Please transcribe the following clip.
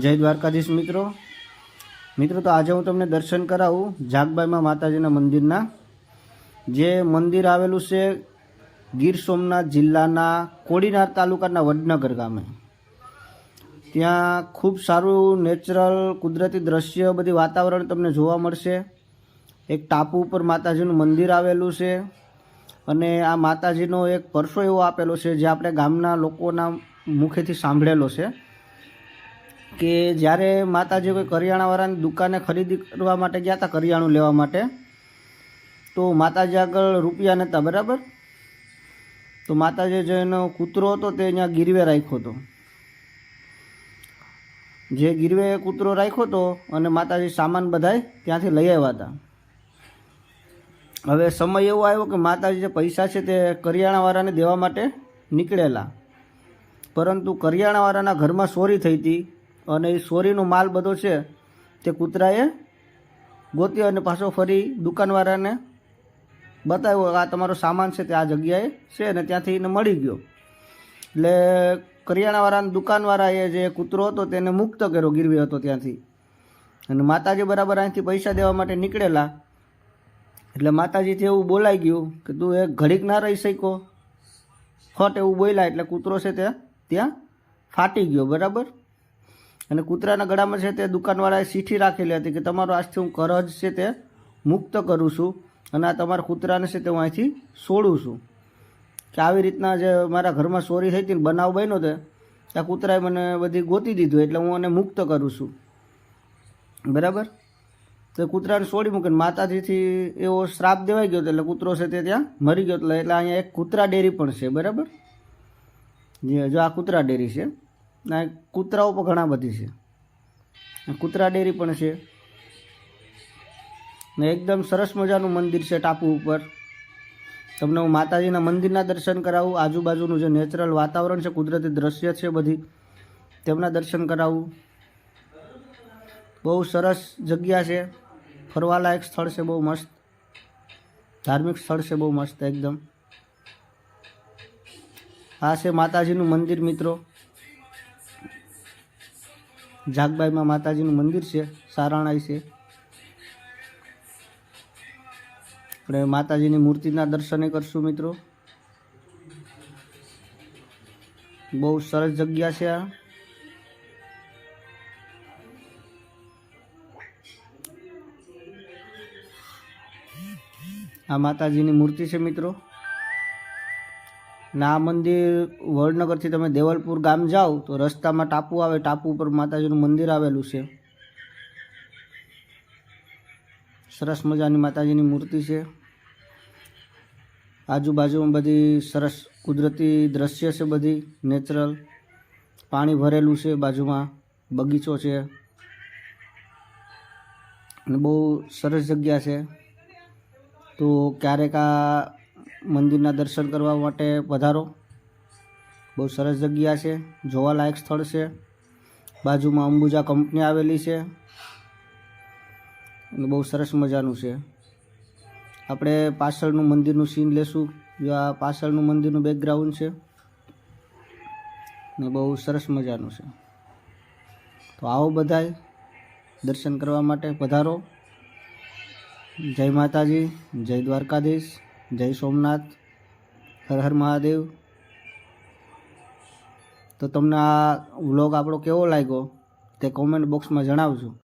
જય દ્વારકાધીશ મિત્રો. મિત્રો, તો આજે હું તમને દર્શન કરાવું જાગબાઈમાં માતાજીના મંદિરના. જે મંદિર આવેલું છે ગીર સોમનાથ જિલ્લાના કોડીનાર તાલુકાના વડનગર ગામે. ત્યાં ખૂબ સારું નેચરલ, કુદરતી દ્રશ્ય, બધી વાતાવરણ તમને જોવા મળશે. એક ટાપુ ઉપર માતાજીનું મંદિર આવેલું છે અને આ માતાજીનો એક પરસો એવો આપેલો છે જે આપણે ગામના લોકોના મુખેથી સાંભળેલો છે. કે જ્યારે માતાજી કોઈ કરિયાણાવાળાની દુકાને ખરીદી કરવા માટે ગયા હતા, કરિયાણું લેવા માટે, તો માતાજી આગળ રૂપિયા નહોતા, બરાબર? તો માતાજી જે એનો કૂતરો હતો તે અહીંયા ગીરવે રાખ્યો હતો. જે ગીરવે કૂતરો રાખ્યો હતો અને માતાજી સામાન બધાય ત્યાંથી લઈ આવ્યા હતા. હવે સમય એવો આવ્યો કે માતાજી જે પૈસા છે તે કરિયાણાવાળાને દેવા માટે નીકળેલા. પરંતુ કરિયાણાવાળાના ઘરમાં ચોરી થઈ હતી. અને એ સોરીનો માલ બધો છે તે કૂતરાએ ગોત્યો અને પાછો ફરી દુકાનવાળાને બતાવ્યો, આ તમારો સામાન છે, તે આ જગ્યાએ છે અને ત્યાંથી એને મળી ગયો. એટલે કરિયાણાવાળાને દુકાનવાળાએ જે કૂતરો હતો તેને મુક્ત કર્યો, ગીરવી હતો ત્યાંથી. અને માતાજી બરાબર અહીંથી પૈસા દેવા માટે નીકળેલા. એટલે માતાજીથી એવું બોલાઈ ગયું કે, તું એક ઘડીક ના રહી શક્યો ફટ એવું બોલ્યા, એટલે કૂતરો છે તે ત્યાં ફાટી ગયો, બરાબર? અને કૂતરાના ગળામાં છે તે દુકાનવાળાએ ચીઠી રાખેલી હતી કે તમારો આજથી હું કરજ છે તે મુક્ત કરું છું અને આ તમારા કૂતરાને છે તે હું અહીંથી છોડું છું. કે આવી રીતના જે મારા ઘરમાં ચોરી થઈ હતી ને બનાવ બન્યો તે, આ કૂતરાએ મને બધી ગોતી દીધું એટલે હું એને મુક્ત કરું છું. બરાબર? તો કૂતરાને છોડી મૂકીને માતાજીથી એવો શ્રાપ દેવાઈ ગયો હતો એટલે કૂતરો છે તે ત્યાં મરી ગયો એટલે એટલે અહીંયા એક કૂતરા ડેરી પણ છે, બરાબર? જે જો આ કૂતરા ડેરી છે. ના કૂતરાઓ પણ ઘણા બધી છે. કૂતરા ડેરી પણ છે. ને એકદમ સરસ મજાનું મંદિર છે ટાપુ ઉપર. તમને હું માતાજીના મંદિરના દર્શન કરાવું. આજુબાજુનું જે નેચરલ વાતાવરણ છે, કુદરતી દ્રશ્ય છે બધી, તેમના દર્શન કરાવું. બહુ સરસ જગ્યા છે. ફરવાલાયક સ્થળ છે, બહુ મસ્ત. ધાર્મિક સ્થળ છે, બહુ મસ્ત એકદમ. આ છે માતાજીનું મંદિર મિત્રો. જાગબાઈમાં માતાજીનું મંદિર છે, સારાણાઈ છે. આપણે માતાજીની મૂર્તિના દર્શને કરશું મિત્રો. બહુ સરસ જગ્યા છે આ. આ માતાજીની મૂર્તિ છે મિત્રો. ને મંદિર વડનગરથી તમે દેવલપુર ગામ જાઓ તો રસ્તામાં ટાપુ આવે, ટાપુ ઉપર માતાજીનું મંદિર આવેલું છે. સરસ મજાની માતાજીની મૂર્તિ છે. આજુબાજુમાં બધી સરસ કુદરતી દ્રશ્ય છે બધી, નેચરલ. પાણી ભરેલું છે બાજુમાં, બગીચો છે. અને બહુ સરસ જગ્યા છે. તો ક્યારેક આ મંદિરના દર્શન કરવા માટે પધારો. બહુ સરસ જગ્યા છે, જોવાલાયક સ્થળ છે. બાજુમાં અંબુજા કંપની આવેલી છે. અને બહુ સરસ મજાનું છે. આપણે પાછળનું મંદિરનું સીન લેશું. જો આ પાછળનું મંદિરનું બેકગ્રાઉન્ડ છે. ને બહુ સરસ મજાનું છે. તો આવો બધાય દર્શન કરવા માટે પધારો. જય માતાજી, જય દ્વારકાધીશ. જય સોમનાથ, હર હર મહાદેવ. તો તમને આ વ્લોગ આપણો કેવો લાગ્યો તે કોમેન્ટ બોક્સમાં જણાવજો.